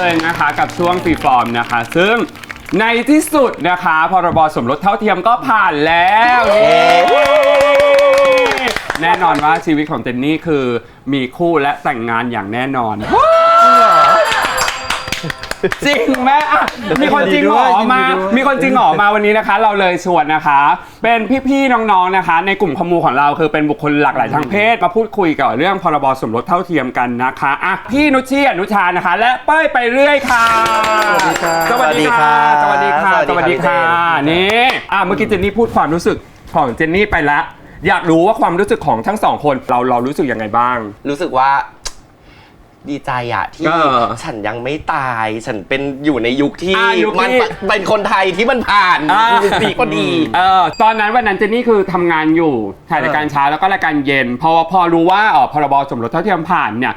เลยนะคะกับช่วงฟรีฟอร์มนะคะ ซึ่งในที่สุดนะคะ พรบสมรสเท่าเทียมก็ผ่านแล้วเย้แน่นอนว่าชีวิตของเจนนี่คือมีคู่และแต่งงานอย่างแน่นอน จริงไหมอะมีคนจริงหรอมายินดีด้วยมีคนจริงหรอมาวันนี้นะคะ เราเลยชวนนะคะ เป็นพี่ๆน้องๆนะคะ ในกลุ่มคอมมูของเราคือเป็นบุคคลหลากหลายทางเพศมาพูดคุยเกี่ยวกับเรื่องพรบสมรสเท่าเทียมกันนะคะอะพี่นุชชีอนุชานะคะ และเป้ยไปเรื่อยค่ะ สวัสดีค่ะ สวัสดีค่ะ สวัสดีค่ะนี่อะเมื่อกี้เจนนี่พูดความรู้สึกของเจนนี่ไปละอยากรู้ว่าความรู้สึกของทั้งสองคนเราเรารู้สึกยังไงบ้าง รู้สึกว่า ดีใจอะที่เออฉันยังไม่ตาย ฉันเป็นอยู่ในยุคที่อะยุคที่มันเป็นคนไทยที่มันผ่านอ่าดีก็ดี เออตอนนั้นวันนั้นเจนนี่คือทำงานอยู่ถ่ายรายการเช้าแล้วก็รายการเย็น พอพอรู้ว่าอ๋อพรบสมรสเท่าเทียมผ่านเนี่ย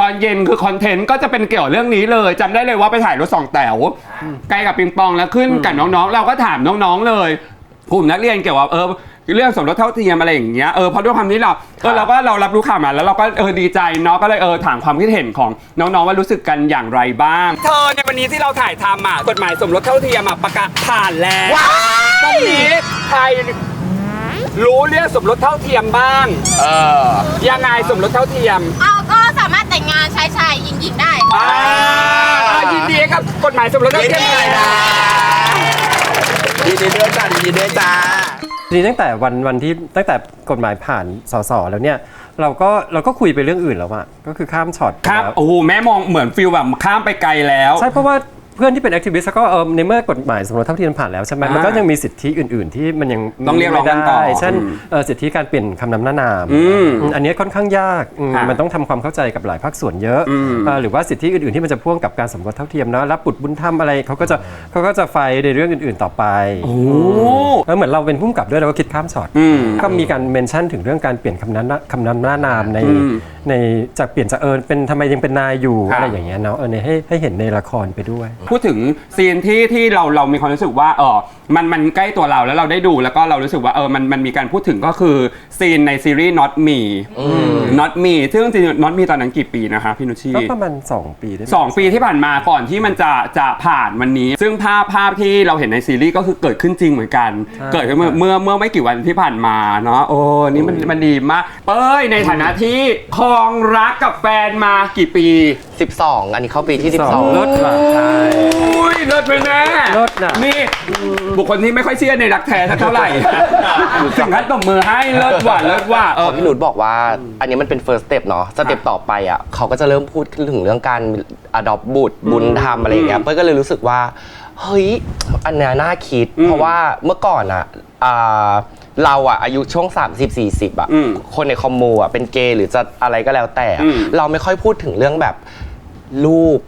ตอนเย็นคือคอนเทนต์ก็จะเป็นเกี่ยวกับเรื่องนี้เลยจำได้เลยว่าไปถ่ายรถสองแถวใกล้กับปิงปองแล้วขึ้นกับน้องๆ เราก็ถามน้องๆเลยกลุ่มนักเรียนเกี่ยวกับเออ เรื่องสมรสเท่าเทียมอะไรอย่างเงี้ยเออเพราะด้วยความที่เราเออเราก็เรารับรู้ข่าวมาแล้วเราก็เออดีใจเนาะก็เลยเออถามความคิดเห็นของน้องๆว่ารู้สึกกันอย่างไรบ้าง เธอในวันนี้ที่เราถ่ายทำอะกฎหมายสมรสเท่าเทียมอะประกาศผ่านแล้วตรงนี้ใครรู้เรื่องสมรสเท่าเทียมบ้างเออยังไงสมรสเท่าเทียมเอาก็สามารถแต่งงานชายชายหญิงหญิงได้อ่าอ่ายินดีครับกฎหมายสมรสเท่าเทียมยังไงนะดีดีด้วยจ้าดีดีด้วยจ้า ทีนี้ตั้งแต่วันวันที่ตั้งแต่กฎหมายผ่านสสแล้วเนี่ย เราก็เราก็คุยไปเรื่องอื่นแล้วอะก็คือข้ามช็อตไปครับแล้วโอ้โหแม่มองเหมือนฟิลแบบข้ามไปไกลแล้ว ใช่เพราะว่า เพื่อนที่เป็นแอคทิวิสต์ก็เออในเมื่อกฎหมายสมรสเท่าเทียมผ่านแล้วใช่ไหมอ่ามัมันก็ยังมีสิทธิอื่น ๆ ที่มันยังต้องเรียกร้องกันต่อไม่ได้เช่นอืมเอ่อสิทธิการเปลี่ยนคำนำหน้านามอืมอืมอันนี้ค่อนข้างยากอืมค่ะมันต้องทำความเข้าใจกับหลายภาคส่วนเยอะอืมเอ่อหรือว่าสิทธิอื่น ๆ ที่มันจะพ่วงกับการสมรสเท่าเทียมนะรับบุตรบุญธรรมอะไรเขาก็จะเขาก็จะไฟในเรื่องอื่น ๆ ต่อไปโอ้แล้วเหมือนเราเป็นผู้กำกับด้วยเราก็คิดข้ามช็อตอืม ก็มีการเมนชั่นถึงเรื่องการเปลี่ยนคำนั้นคำนำหน้านามในอืมในจากเปลี่ยนจากเออเป็นทำไมยังเป็นนายอยู่ครับอะไรอย่างเงี้ยเนาะเออในให้ให้เห็นในละครไปด้วยพูดถึงซีนที่ที่เราเรามีความรู้สึกว่าเออ มันมันใกล้ตัวเราแล้วเราได้ดูแล้วก็เรารู้สึกว่าเออมันมันมีการพูดถึงก็คือซีนในซีรีส์ Not Me Not Me ซึ่งจริงๆ Not Me ตอนนั้นกี่ปีนะคะพี่นุชชี ก็ประมาณ 2 ปีได้ไหมสองปีที่ผ่านมาก่อนที่มันจะจะผ่านวันนี้ ซึ่งภาพภาพที่เราเห็นในซีรีส์ก็คือเกิดขึ้นจริงเหมือนกันใช่เกิดขึ้นเมื่อเมื่อเมื่อไม่กี่วันที่ผ่านมาเนาะโอ้นี่มันมันดีมาก เป้ยในฐานะที่ครองรักกับแฟนมากี่ปี 12 อันนี้เข้าปีที่สอง12ลดว่ะใช่ อุ้ยเลิศไปแน่เลิศน่ะ นี่บุคคลที่ไม่ค่อยเชื่อในรักแท้สักเท่าไหร่ถึงขั้นตบมือให้เลิศว่ะเลิศว่ะเออพี่หนุชบอกว่าอันนี้มันเป็น first step เนาะสเต็ปต่อไปอะเขาก็จะเริ่มพูดถึงเรื่องการ adopt บุตรบุญธรรมอะไรอย่างเงี้ยเป้ยก็เลยรู้สึกว่า เฮ้ย อันเนี้ยน่าคิดอืมเพราะว่าเมื่อก่อนอะอ่าเราอะอายุช่วง 30 40อะอืมคนในคอมมูอะเป็นเกย์หรือจะอะไรก็แล้วแต่อะอืมเราไม่ค่อยพูดถึงเรื่องแบบลูก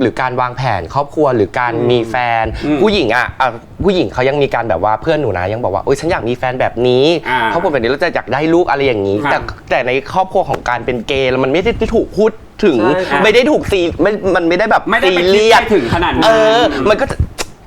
หรือการวางแผนครอบครัวหรือการมีแฟนอืมผู้หญิงอะอะผู้หญิงเขายังมีการแบบว่าเพื่อนหนูนะยังบอกว่าโอ๊ยฉันอยากมีแฟนแบบนี้อ่าครอบครัวแบบนี้แล้วจะอยากได้ลูกอะไรอย่างนี้ครับแต่แต่ในครอบครัวของการเป็นเกย์แล้วมันไม่ได้ถูกพูดถึง ใช่ครับไม่ได้ถูกซีไม่มันไม่ได้แบบไม่ได้ไปซีคิดเรียส ไปถึงขนาดนั้น เออ มันก็จะ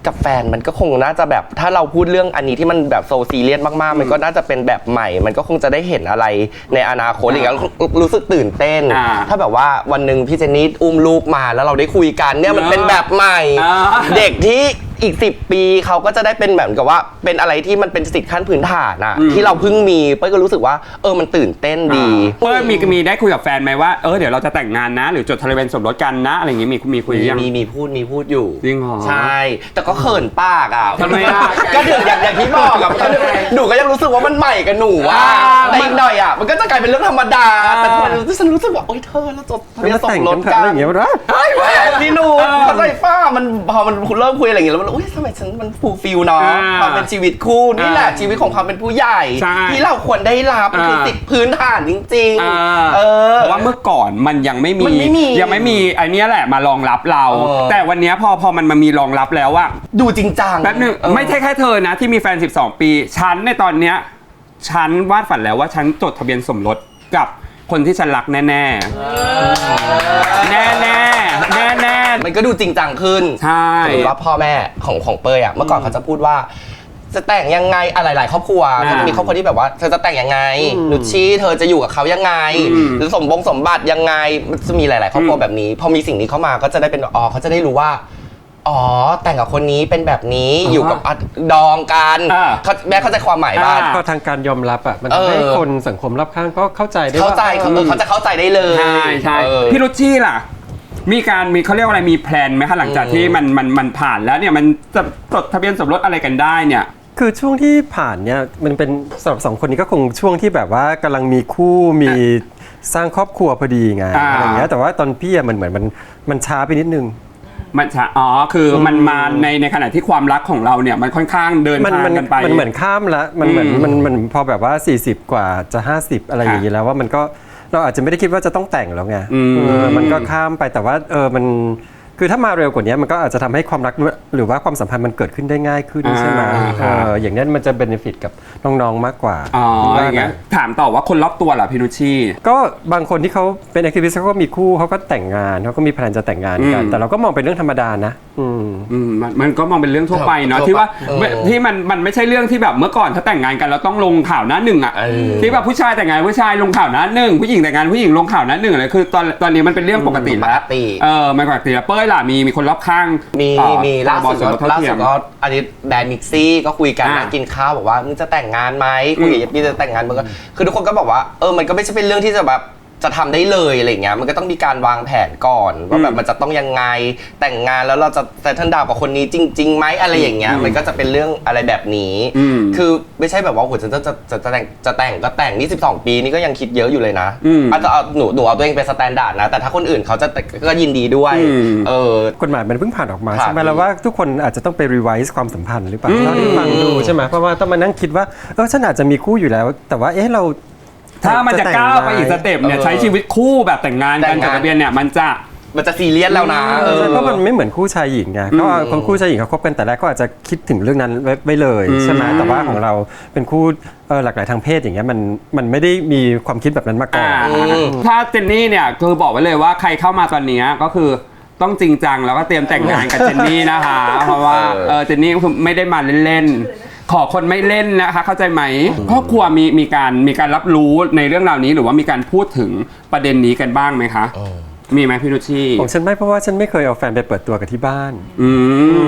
กับแฟนมันก็คงน่าจะแบบ ถ้าเราพูดเรื่องอันนี้ที่มันแบบโซซีเรียสมากๆ มันก็น่าจะเป็นแบบใหม่ มันก็คงจะได้เห็นอะไรในอนาคตอย่างเงี้ยรู้รู้สึกตื่นเต้น อ่าถ้าแบบว่าวันหนึ่งพี่เจนนี่อุ้มลูกมาแล้วเราได้คุยกันเนี่ยมันเป็นแบบใหม่ อ่า เด็กที่ อีก 10 ปีเขาก็จะได้เป็นแบบกับว่าเป็นอะไรที่มันเป็นสิทธิขั้นพื้นฐานอะอืม ที่เราเพิ่งมีเป้ยก็รู้สึกว่า เออมันตื่นเต้นดี เป้ยมีมีได้คุยกับแฟนไหมว่าเออเดี๋ยวเราจะแต่งงานนะ หรือจดทะเบียนสมรสกันนะอะไรอย่างงี้มีมีคุยหรือยัง มีมีพูดมีพูดอยู่จริงเหรอใช่ แต่ก็เขินปากอะทำไมอะก็เดือดอย่างอย่างที่บอกอะก็หนูก็ยังรู้สึกว่ามันใหม่กับหนูอะอ่า แต่อีกหน่อยอะมันก็จะกลายเป็นเรื่องธรรมดาอ่าแต่พอฉันรู้สึกว่าโอ๊ยเธอเราจดทะเบียนแล้วสมแต่งรกัสนเถอะกัอะไรนอย่างเงี้ยมันวะเฮ้ยแหวนพี่หนูเข้าใจป้ามันพอมันเริ่มคุยอะไรอย่างเงี้ยแล้วมันอุ้ยทำไมฉันมันฟูลฟิลเนาะอ่าความเป็นชีวิตคู่นี่แหละอ่าชีวิตของความเป็นผู้ใหญ่ ใช่ที่เราควรได้รับมันคืออ่าสิทธิพื้นฐานจริงอ่าๆ เออ เพราะว่าเมื่อก่อนมันยังไม่มีมันไม่มียังไม่มีไอันนี้ยแหละมารองรับเรา เออ แต่วันเนี้ยพอพอมันมามีรองรับแล้วอะดูจริงจังแป๊บนึงเออ ไม่ใช่แค่เธอนะ ที่มีแฟน 12 ปี ฉันในตอนเนี้ยฉันวาดฝันแล้วว่าฉันจดทะเบียนสมรสกับคนที่ฉันรักแน่ๆแน่ ๆแน่ๆมันก็ดูจริงจังขึ้นใช่สมมติว่าพ่อแม่ของของเป้ยอะเมื่อก่อนเขาจะพูดว่า จะแต่งยังไงอะไรหลายๆครอบครัวอ่าก็จะมีครอบครัวที่แบบว่าเธอจะแต่งยังไงนุชชี่เธอจะอยู่กับเขายังไงอืมหรือสมบงสมบัติยังไงมันจะมีหลาย ๆ ครอบครัวอืมแบบนี้พอมีสิ่งนี้เข้ามาก็จะได้เป็นอ๋อเขาจะได้รู้ว่าอ๋อ แต่งกับคนนี้เป็นแบบนี้อ่าอยู่กับอะดองกันอ่าเขาแม่เข้าใจความหมายบ้างอ่าก็ทางการยอมรับอะมันทำให้เออคนสังคมรอบข้างก็เข้าใจได้เข้าว่าใจเขาเออเขาจะเข้าใจได้เลยใช่ใช่เออพี่รุชชี่ล่ะ มีการมีเขาเรียกว่าอะไรมีแพลนไหมคะหลังจากอืมที่มันมันมันผ่านแล้วเนี่ยมันจะจดทะเบียนสมรสอะไรกันได้เนี่ย คือช่วงที่ผ่านเนี่ยมันเป็นสำหรับสองคนนี้ก็คงช่วงที่แบบว่ากำลังมีคู่มีสร้างครอบครัวพอดีไงอ่า อะไรเงี้ยแต่ว่าตอนพี่อะมันเหมือนมันมันช้าไปนิดนึง มันจะอ๋อคือมันมาในในขณะที่ความรักของเราเนี่ยมันค่อนข้างเดินมันทางมันกันไป มันเหมือนข้ามละมันเหมือนอืมมันมันพอแบบว่า 40 กว่าจะ 50 อะไรอย่างนี้แล้วว่ามันก็ เราอาจจะไม่ได้คิดว่าจะต้องแต่งแล้วไงอืม เออมันก็ข้ามไปแต่ว่าเออมันคือถ้ามาเร็วกว่านี้มันก็อาจจะทำให้ความรักหรือว่าความสัมพันธ์มันเกิดขึ้นได้ง่ายขึ้นใช่ไหมอ่าเอออย่างนั้นมันจะเบนฟิตกับน้องๆมากกว่าอ๋อว่าอย่างเงี้ยนะ ถามต่อว่าคนรอบตัวล่ะพี่นุชชี่ก็บางคนที่เขาเป็นแอคทิวิสต์เขาก็มีคู่เขาก็แต่งงานเขาก็มีแพลนจะแต่งงานกัน อืมแต่เราก็มองเป็นเรื่องธรรมดานะ อืม อืมมันมันก็มองเป็นเรื่องทั่วไปเนาะทั่วไปที่ว่าเออที่มันมันไม่ใช่เรื่องที่แบบเมื่อก่อนถ้าแต่งงานกันเราต้องลงข่าวหน้าหนึ่งอะเออ ที่แบบผู้ชายแต่งงานผู้ชายลงข่าวหน้าหนึ่งผู้หญิงแต่งงานผู้หญิงลงข่าวหน้าหนึ่งอะไรคือตอนตอนนี้มันเป็นเรื่องปกติปแล้วกติเออมันปกติแล้วเป้ยล่ะมีมีคนรอบข้างมีเอ่อมีล่าสุดพรบก็มรสเท่าล่าเทีสุยดม ก็อันนี้แบรนด์มิกซี่ก็คุยกันอ่านั่งกินข้าวบอกว่ามึงจะแต่งงานไหมคุยกับอืมพี่จะแต่งงานมึงก็คือทุกคนก็บอกว่าเออมันก็ไม่ใช่เป็นเรื่องที่จะแบบ จะทำได้เลยอะไรเงี้ยมันก็ต้องมีการวางแผนก่อนว่าแบบมันจะต้องยังไงแต่งงานแล้วเราจะแต่ทันดาวกับคนนี้จริงๆไหมอะไรอย่างเงี้ยมันก็จะเป็นเรื่องอะไรแบบนี้อืมคือไม่ใช่แบบว่าโหฉันจะจะจะจะแต่งจะแต่งก็แต่งนี่12 ปีนี่ก็ยังคิดเยอะอยู่เลยนะอืมอาจจะเอาหนูหนูเอาตัวเองเป็นสแตนดาร์ดนะ แต่ถ้าคนอื่นเขาจะแต่งก็ยินดีด้วยอืมเออกฎหมายมันเพิ่งผ่านออกมาผ่านใช่ไหมแล้วว่าทุกคนอาจจะต้องไปรีไวซ์ความสัมพันธ์หรือเปล่าอืมเท่าที่ฟังดูใช่ไหมเพราะว่าต้องมานั่งคิดว่าเออฉันอาจจะมีคู่อยู่แล้ว แต่ว่าเอ๊ะเรา ถ้ามันจะก้าวไปอีกสเต็ปเนี่ยเออใช้ชีวิตคู่แบบแต่งงานแต่กันงงานจดทะเบียนเนี่ยมันจะมันจะซีเรียสแล้วนะเอเอออเพราะมันไม่เหมือนคู่ชายหญิงไงเพราะว่าคนคู่ชายหญิงเขาคบกันแต่แรกก็อาจจะคิดถึงเรื่องนั้นไว้ไว้เลยอืมใช่ไหมแต่ว่าของเราเป็นคู่เออหลากหลายทางเพศอย่างเงี้ยมันมันไม่ได้มีความคิดแบบนั้นมาก่อนอ่าถ้าเจนนี่เนี่ยคือบอกไว้เลยว่าใครเข้ามาตอนเนี้ยก็คือต้องจริงจังแล้วก็เตรียมแต่งงานกับเจนนี่นะคะ เพราะว่าเออเออเจนนี่คือไม่ได้มาเล่นๆ ขอคนไม่เล่นนะคะ เข้าใจไหมครอบครัวมีมีการมีการรับรู้ในเรื่องราวนี้หรือว่ามีการพูดถึงประเด็นนี้กันบ้างไหมคะ มีไหมพี่นุชชี่ของฉันไม่เพราะว่าฉันไม่เคยเอาแฟนไปเปิดตัวกับที่บ้าน อื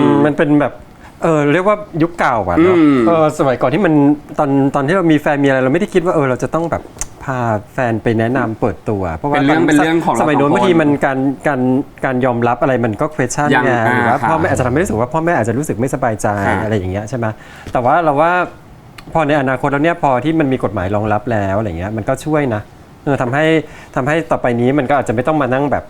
มมันเป็นแบบเออเรียกว่ายุคเก่าอะเนาะอืมเออสมัยก่อนที่มันตอนตอนที่เรามีแฟนมีอะไรเราไม่ได้คิดว่าเออเราจะต้องแบบพาแฟนไปแนะนำเปิดตัว เพราะว่าเป็นเรื่องตเป็นเรื่องของเราสมัยโน้นสองคนบางทีมันการการการยอมรับอะไรมันก็ question ยังไงอ่าหรือว่าครับพ่อแม่อาจจะทำให้รู้สึกว่าพ่อแม่อาจจะรู้สึกไม่สบายใจครับ อะไรอย่างเงี้ยใช่ไหมแต่ว่าเราว่าพอในอนาคตแล้วเนี่ยพอที่มันมีกฎหมายรองรับแล้วอะไรเงี้ยมันก็ช่วยนะเออทำให้ทำให้ต่อไปนี้มันก็อาจจะไม่ต้องมานั่งแบบ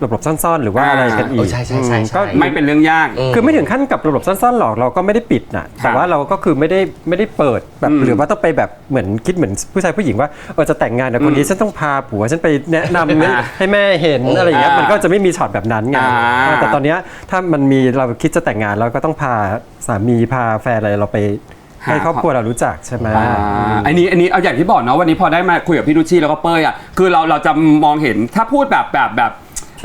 หลบๆซ่อนๆ หรือว่าอะไรกันอีกใช่ใช่ใช่อืมใช่ก็ไม่เป็นเรื่องยาก คือไม่ถึงขั้นกับระบบสั้นๆหรอกเราก็ไม่ได้ปิดนะแต่ว่าเราก็คือไม่ได้ไม่ได้เปิดแบบอืมหรือว่าต้องไปแบบเหมือนคิดเหมือนผู้ชายผู้หญิงว่าเออจะแต่งงานกับคนนี้ฉันต้องพาผัวฉันไปแนะนำอ่าให้แม่เห็นอะไรอย่างเงี้ยอ่ามัมันก็จะไม่มีช็อตแบบนั้นไงอ่า แต่ตอนเนี้ยถ้ามันมีเราคิดจะแต่งงานเราก็ต้องพาสามีพาแฟนอะไรเราไปให้ครอบครัวเรารู้จักใช่ไหม อ่าอันนี้อันนี้เอาอย่างที่บอกเนาะวันนี้พอได้มาคุยกับพี่ดุชชี่แล้วก็เป้ยอะคือเราเราจะมองเห็นถ้าพูดแบบแบบแบบ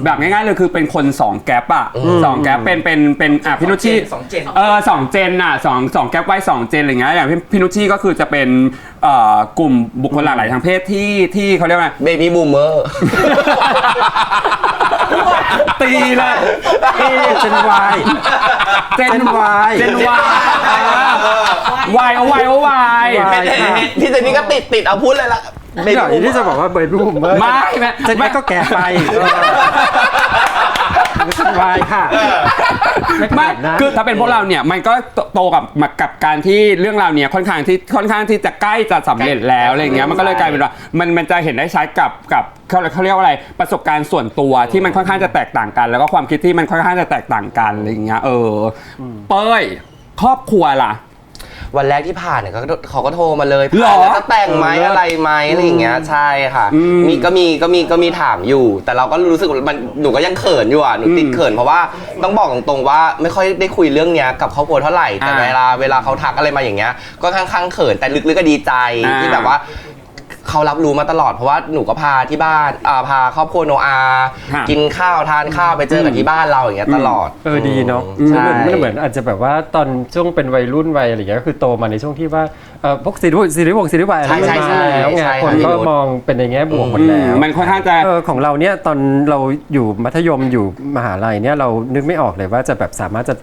แบบง่ายๆเลยคือเป็นคนสองแก๊ปอะสองแก๊ปเป็นเป็นเป็นอะพี่นุชชี่สองเจนเออสองเจนอะสองสองแก๊ปไว้สองเจนอะไรเงี้ยอย่างพี่พี่นุชชี่ก็คือจะเป็นเอ่อกลุ่มบุคคลหลากหลายทางเพศที่ที่เขาเรียกว่าเบบี้บูมเมอร์ตีเลยเจนวายเจน Gen Y เจนวายวายเอาวายเอาวาย Y พี่เจนนี่ก็ติดติดเอาพูดเลยละ ไม่อยากที่จะบอกว่าเบย์บูมเมอร์ไม่ไม่เจนแม่ก็แก่ไปเจนวายค่ะไม่ขนาดนั้นคือถ้าเป็นพวกเราเนี่ยมันก็โตโตกับมากับการที่เรื่องราวเนี่ยค่อนข้างที่ค่อนข้างที่จะใกล้จะสำเร็จแล้วอะไรอย่างเงี้ยมันก็เลยกลายเป็นว่ามันมันจะเห็นได้ใช้กับกับเขาเขาเรียกว่าอะไรประสบการณ์ส่วนตัวที่มันค่อนข้างจะแตกต่างกัน แล้วก็ความคิดที่มันค่อนข้างจะแตกต่างกันอะไรอย่างเงี้ยเอออ เป้ยครอบครัวล่ะ วันแรกที่ผ่านเนี่ยเขาก็เขาก็โทรมาเลยหรอผ่านแล้วจะแต่งไหมอะไรไหมอะไรอย่างเงี้ยใช่ค่ะอืมมีก็มีก็มีก็มีถามอยู่ แต่เราก็รู้สึกว่ามันหนูก็ยังเขินอยู่อะหนูติดอืมเขินเพราะว่าต้องบอกตรงๆว่าไม่ค่อยได้คุยเรื่องเนี้ยกับครอบครัวเท่าไหร่แต่อ่าเวลาเวลาเขาทักอะไรมาอย่างเงี้ยก็ค่อนข้างเขินแต่ลึกๆก็ดีใจอ่า ที่แบบว่า เขารับรู้มาตลอดเพราะว่าหนูก็พาที่บ้านอ่าพาครอบครัวโนอา ฮะกินข้าวทานข้าวไปเจอกันที่บ้านเราอย่างเงี้ยตลอดเออดีเนาะอืมใช่ใช่มันเหมือนอาจจะแบบว่าตอนช่วงเป็นวัยรุ่นวัยอะไรอย่างเงี้ยก็คือโตมาในช่วงที่ว่าเออพวกซีรีส์ซีรีส์วงซีรีส์วายอะไรมันใช่มาใช่แล้วไงใช่คนใช่ก็มองเป็นในแง่บวกหมดแล้ว มันค่อนข้างจะ เออของเราเนี่ยตอนเราอยู่มัธยมอยู่มหาลัยเนี่ยเรานึกไม่ออกเลยว่าจะแบบสามารถจะ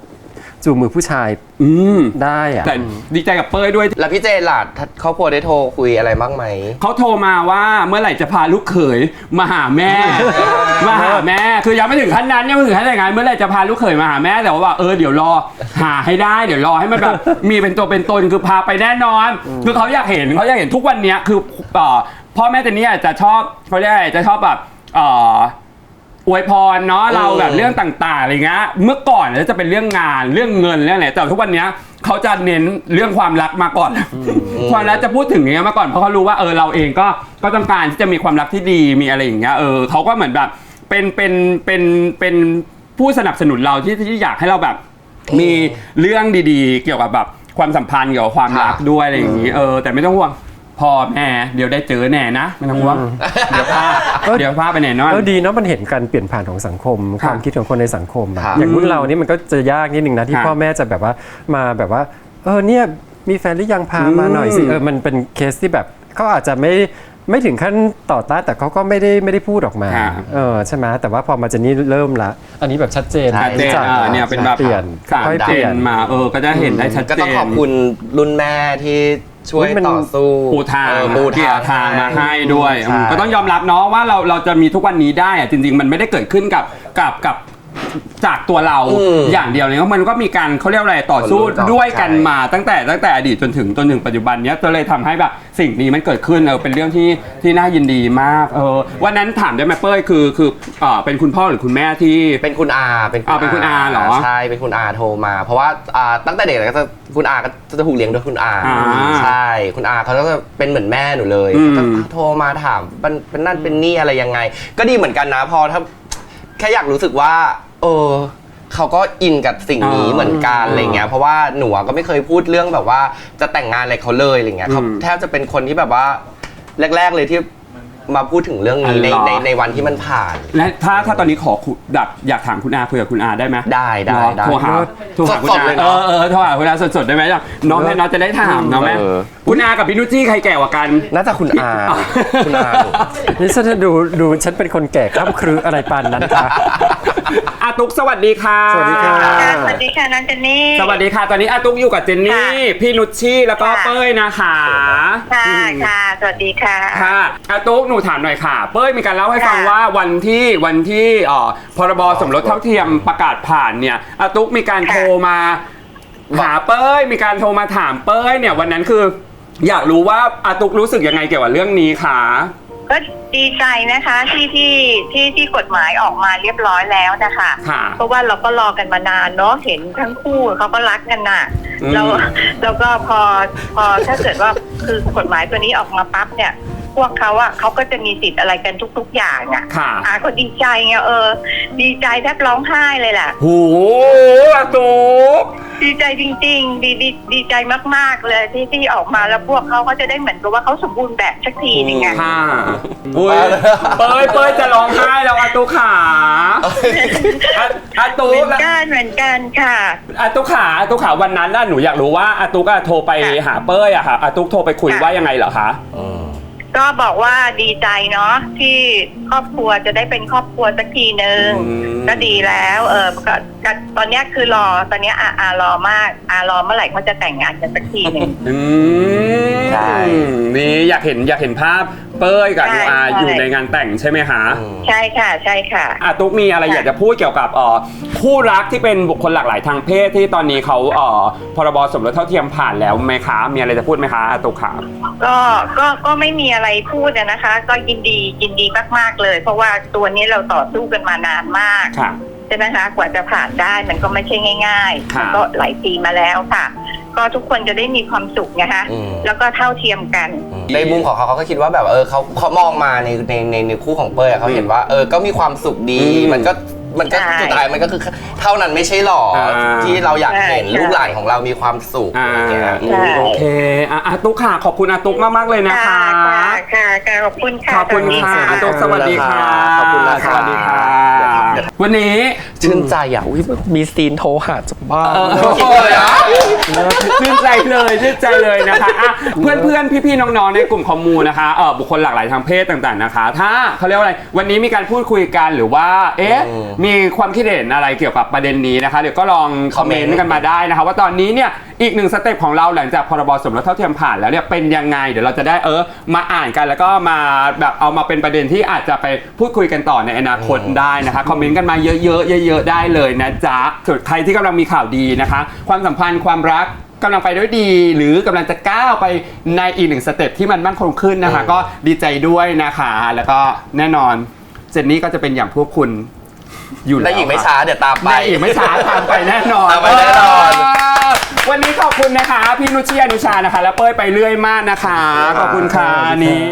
จูงมือผู้ชายอืมได้อะแต่ดีใจกับเป้ยด้วย แล้วพี่เจนล่ะครอบครัวได้โทรคุยอะไรบ้างไหม เขาโทรมาว่าเมื่อไหร่จะพาลูกเขยมาหาแม่ มาหาแม่ คือยังไม่ถึงขั้นนั้นยังไม่ถึงขั้นแต่งงานเมื่อไหร่จะพาลูกเขยมาหาแม่แต่ว่าเออเดี๋ยวรอหาให้ได้เดี๋ยวรอให้มันแบบมีเป็นตัวเป็นตนคือพาไปแน่นอน คือเขาอยากเห็นเขาอยากเห็นทุกวันเนี้ยคือเอ่อพ่อแม่แต่นี้ยจะชอบเขาเรียกอะไรจะชอบแบบเอ่อ อวยพรเนาะเราแบบเรื่องต่างๆอะไรเงี้ยเมื่อก่อนเนี่ยจะเป็นเรื่องงานเรื่องเงินเรื่องอะไรแต่ทุกวันเนี้ยเขาจะเน้นเรื่องความรักมาก่อน ความรักจะพูดถึงอย่างเงี้ยมาก่อนเพราะเขารู้ว่าเออเราเองก็ก็ต้องการที่จะมีความรักที่ดีมีอะไรอย่างเงี้ยเออเขาก็เหมือนแบบเป็นเป็นเป็นเป็นผู้สนับสนุนเราที่ที่อยากให้เราแบบ มีเรื่องดีๆ เกี่ยวกับแบบความสัมพันธ์เกี่ยวกับความรักค่ะด้วยอะไรอย่างงี้เออแต่ไม่ต้องห่วง พ่อแม่เดี๋ยวได้เจอแน่นะไม่ต้องห่วงเดี๋ยวพาเดี๋ยวพาไปแน่นอนเออดีเนาะมันเห็นการเปลี่ยนผ่านของสังคมครับความคิดของคนในสังคมอะครับอย่างรุ่นเรานี่มันก็จะยากนิดนึงนะที่ครับพ่อแม่จะแบบว่ามาแบบว่า เออเนี่ยมีแฟนหรือยังพามาหน่อยสิอืมเออมันเป็นเคสที่แบบเขาอาจจะไม่ไม่ถึงขั้นต่อต้านแต่เขาก็ไม่ได้ไม่ได้พูดออกมาครับเออใช่ไหมแต่ว่าพอมาเจนนี่เริ่มละ อันนี้แบบชัดเจนใช่ชัดเจนจากเออเนี่ยเป็นแบบเปลี่ยนสามค่อยเจเปลี่ยนนมาเออก็จะเห็นได้ชัดเจนก็ต้องขอบคุณรุ่นแม่ที่ ช่วยอุ๊ยมันต่อสู้ปูทางเออปูเกี่ยทางมาให้ด้วยใช่ อืมก็ต้องยอมรับเนาะว่าเราเราจะมีทุกวันนี้ได้อะจริง ๆ มันไม่ได้เกิดขึ้นกับกับกับ จากตัวเราอืมอย่างเดียวเลยมันก็มีการเขาเรียกอะไรต่อสู้คนรู้จักด้วยกันใช่มาตั้งแต่ตั้งแต่อดีตจนถึงจนถึงปัจจุบันเนี้ยก็เลยทำให้แบบสิ่งนี้มันเกิดขึ้นเออเป็นเรื่องที่ที่น่ายินดีมากเออวันนั้นถามได้ไหมเป้ยคือคือเออเป็นคุณพ่อหรือคุณแม่ที่เป็นคุณอาเป็นอ่าเป็นคุณอาเหรอใช่เป็นคุณอาโทรมา เพราะว่าอ่าตั้งแต่เด็กก็จะคุณอาก็จะถูกเลี้ยงโดยคุณอาอ่าใช่คุณอาเขาก็จะเป็นเหมือนแม่หนูเลยอืมก็โทรมาถามเป็นเป็นนั่นเป็นนี่อะไรยังไง ก็ดีเหมือนกันนะพอถ้าแค่อยากรู้สึกว่า เออเขาก็อินกับสิ่งนี้อ่าเหมือนกันอะไรเงี้ยเพราะว่าหนูอะก็ไม่เคยพูดเรื่องแบบว่าจะแต่งงานอะไรเขาเลยอะไรเงี้ยเขาอืมแทบจะเป็นคนที่แบบว่าแรก ๆ เลยที่มาพูดถึงเรื่องนี้ในอ๋อเหรอ ในในวันที่มันผ่าน และถ้าถ้าตอนนี้ขอคุแบบอยากถามคุณอาคุยกับคุณอาได้ไหมได้ได้เหรอได้โทรหาโทรหาคุณสดอาๆเลยเอเนาะอเออโทรหาคุณอาสดๆได้ไหมอย่างน้องแม่น้องจะได้ถามน้องแม่เออคุณอากับพี่นุชจี้ใครแก่กว่ากัน น่าจะคุณอาคุณอาหนูนี่ฉันจะดูดูฉันเป็นคนแก่ข้ามครืออะไรปานนั้นคะ อาตุ๊กสวัสดีค่ะ สวัสดีค่ะ ค่ะสวัสดีค่ะน้องเจนนี่ สวัสดีค่ะ ตอนนี้อาตุ๊กอยู่กับเจนนี่ ค่ะพี่นุชชี่แล้วก็ค่ะ เป้ยนะคะค่ะอืมค่ะ สวัสดีค่ะ ค่ะอาตุ๊กหนูถามหน่อยค่ะ เป้ยมีการเล่าให้ฟังค่ะว่าวันที่วันที่เอ่อพรบสมรสเท่าเทียมประกาศผ่านเนี่ยอาตุ๊กมีการโทรมาหาเป้ย มีการโทรมาถามเป้ยเนี่ยวันนั้นคือ อยากรู้ว่าอาตุ๊กรู้สึกยังไงเกี่ยวกับเรื่องนี้คะ ก็ดีใจนะคะที่ที่ที่ที่กฎหมายออกมาเรียบร้อยแล้วนะคะค่ะ เพราะว่าเราก็รอกันมานานเนาะเห็นทั้งคู่เขาก็รักกันน่ะอืม แล้วแล้วก็พอพอถ้าเกิดว่าคือกฎหมายตัวนี้ออกมาปั๊บเนี่ย พวกเขาอะเขาก็จะมีสิทธิ์อะไรกันทุก ๆ อย่างอะค่ะ อาก็ดีใจไงเออ ดีใจแทบร้องไห้เลยแหละ โหอาตุ๊ก ดีใจจริง ๆ ดีดีดีใจมากๆเลยที่ที่ออกมาแล้วพวกเขาก็จะได้เหมือนกับว่าเขาสมบูรณ์แบบสักทีนึงไง ค่ะอุ้ยเป้ยเป้ยจะร้องไห้แล้วอาตุ๊กขาอาอาเหตุ๊มืกอนกันเหมือนกันค่ะ อาตุ๊กขาอาตุ๊กขาวันนั้นน่ะหนูอยากรู้ว่าอาตุ๊กอะโทรไปค่ะหาเป้ยอะค่ะอาตุ๊กโทรไปคุยค่ะว่ายังไงเหรอคะ ก็บอกว่าดีใจเนาะที่ครอบครัวจะได้เป็นครอบครัวสักทีหนึ่งอืม ก็ดีแล้ว เออก็ก็ ตอนเนี้ยคือรอตอนเนี้ยอาอารอมากอารอเมื่อไหร่เขาจะแต่งงานกันสักทีหนึ่ง อืมใช่ นี่อยากเห็นอยากเห็นภาพเป้ยกับใช่ยูอาใช่ อยู่ในงานแต่งใช่ไหมคะใช่ค่ะ ใช่ค่ะอาตุ๊กมีอะไรค่ะอยากจะพูดเกี่ยวกับเอ่อคู่รักที่เป็นบุคคลหลากหลายทางเพศที่ตอนนี้เขาเอ่อพรบสมรสเท่าเทียมผ่านแล้วไหมคะ มีอะไรจะพูดไหมคะอาตุ๊กขาก็ก็ก็ไม่มีอะไรพูดอะนะคะ ก็ยินดียินดีมากๆเลย เพราะว่าตัวนี้เราต่อสู้กันมานานมาก ค่ะใช่ไหมคะกว่าจะผ่านได้มันก็ไม่ใช่ง่ายๆค่ะมันก็หลายปีมาแล้วค่ะ ก็ทุกคนจะได้มีความสุขนะคะอืม แล้วก็เท่าเทียมกัน ในมุมของเขาเขาก็คิดว่าแบบเออเขาเขามองมาในในในในคู่ของเป้ยอะเขาเห็นว่าเออก็มีความสุขดี อืมมันก็มันก็ใช่สุดท้ายมันก็คือเท่านั้นไม่ใช่หรออาที่เราอยากเห็นใช่ ลูกหลานของเรามีความสุขอ่าอะไรเงี้ย ใช่ โอเคอะอาตุ๊กค่ะขอบคุณอาตุ๊กมากๆเลยนะคะ ค่ะค่ะค่ะขอบคุณค่ะขอบคุณค่ะสวัสดีอาตุ๊กสวัสดีค่ะขอบคุณนะคะ สวัสดีค่ะ วันนี้ชื่นใจอะอุ้ยมีซีนโทรหาจากบ้านเออคิดเลยอะชื่นใจเลยชื่นใจเลยนะคะอะเพื่อนเพื่อนๆพี่ๆน้องๆในกลุ่มคอมมูนะคะเออบุคคลหลากหลายทางเพศต่างๆนะคะ ถ้าเขาเรียกว่าอะไรวันนี้มีการพูดคุยกันหรือว่าเอ๊ะอืมมีความคิดเห็นอะไรเกี่ยวกับประเด็นนี้นะคะ เดี๋ยวก็ลองคอมเมนต์กันมาได้นะคะ ว่าตอนนี้เนี่ย อีกหนึ่งสเต็ปของเราหลังจากพรบสมรสเท่าเทียมผ่านแล้วเนี่ยเป็นยังไง เดี๋ยวเราจะได้เออมาอ่านกันแล้วก็มาแบบเอามาเป็นประเด็นที่อาจจะไปพูดคุยกันต่อในอนาคตได้นะคะคอมเมนต์กันมาเยอะๆเยอะๆได้เลยนะจ๊ะส่วนใครที่กำลังมีข่าวดีนะคะ ความสัมพันธ์ความรักกำลังไปด้วยดี หรือกำลังจะก้าวไปในอีกหนึ่งสเต็ปที่มันมั่นคงขึ้นนะคะอืมก็ดีใจด้วยนะคะ แล้วก็แน่นอนเจนนี่ก็จะเป็นอย่างพวกคุณอยู่แล้วได้อีกไม่ช้าเดี๋ยวตามไปได้อีกไม่ช้าตามไปแน่นอนตามไปแน่นอนเวันนี้ขอบคุณนะคะ พี่นุชเชียนุชานะคะ และเป้ยไปเรื่อยมากนะคะ ขอบคุณค่ะนี่